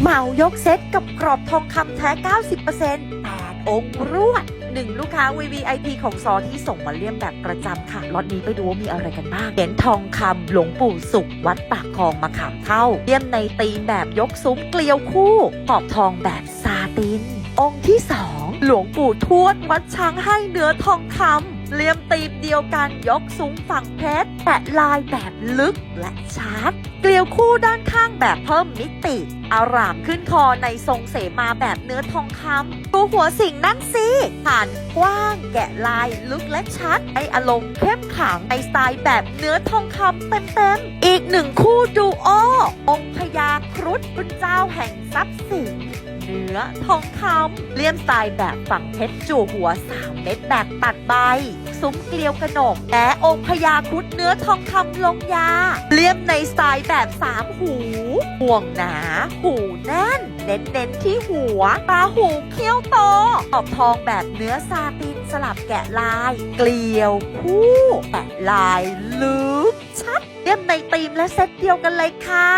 เหมายกเซ็ตกับกรอบทองคำแท้ 90% 8 องค์รวดหนึ่งลูกค้า VVIP ของซอที่ส่งมาเลี่ยมแบบประจำค่ะล็อตนี้ไปดูว่ามีอะไรกันบ้างเหรียญทองคำหลวงปู่สุข วัดปากคลองมาขามเท่า เลี่ยมในตีมแบบยกซุ้มเกลียวคู่ขอบทองแบบซาติน องค์ที่สองหลวงปู่ทวดวัดช้างให้เนื้อทองคำเลี่ยมตีมเดียวกันยกซุ้มฝั่งเพชรแปะลายแบบลึกและชัดเกลียวคู่ด้าน ข้างแบบเพิ่มมิติ อารามขึ้นคอในทรงเสมาแบบเนื้อทองคำตัวหัวสิงนั่นสิผ่านกว้างแกะลายลึกและชัดไออารมณ์เข้มขลังในสไตล์แบบเนื้อทองคำเต็มๆ อีกหนึ่งคู่ดูโอองค์พญาครุฑพระเจ้าแห่ง นื้อทองคำเลี่ยมสไตล์แบบฝั่งเพชรจู่หัว 3 เม็ดแบบตัดใบ ซุ้มเกลียวกระหนกและองค์พญาครุฑเนื้อทองคำลงยา เลี่ยมในสไตล์แบบสามหู ห่วงหนา หูแน่น เน้นเน้นๆที่หัว ตาหูเขี้ยวโตขอบทองแบบเนื้อซาตินสลับแกะลาย เกลียวคู่แปะลายลึก เซตเดียวกันเลยค่ะ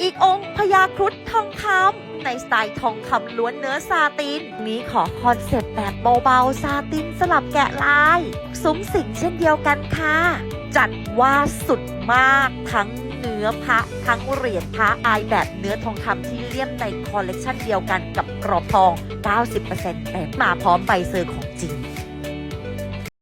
อีกองค์พญาครุฑทองคำในสไตล์ทองคำล้วนเนื้อซาติน นี้ขอคอนเซ็ปต์แบบเบาๆ ซาตินสลับแกะลาย ซุ้มสิงเช่นเดียวกันค่ะ จัดว่าสุดมากทั้งเนื้อพระทั้งเหรียญพระอายแบบเนื้อทองคำที่เลี่ยมในคอลเลกชันเดียวกันกับกรอบทอง 90%เต็มมาพร้อมใบเซอร์ของจริง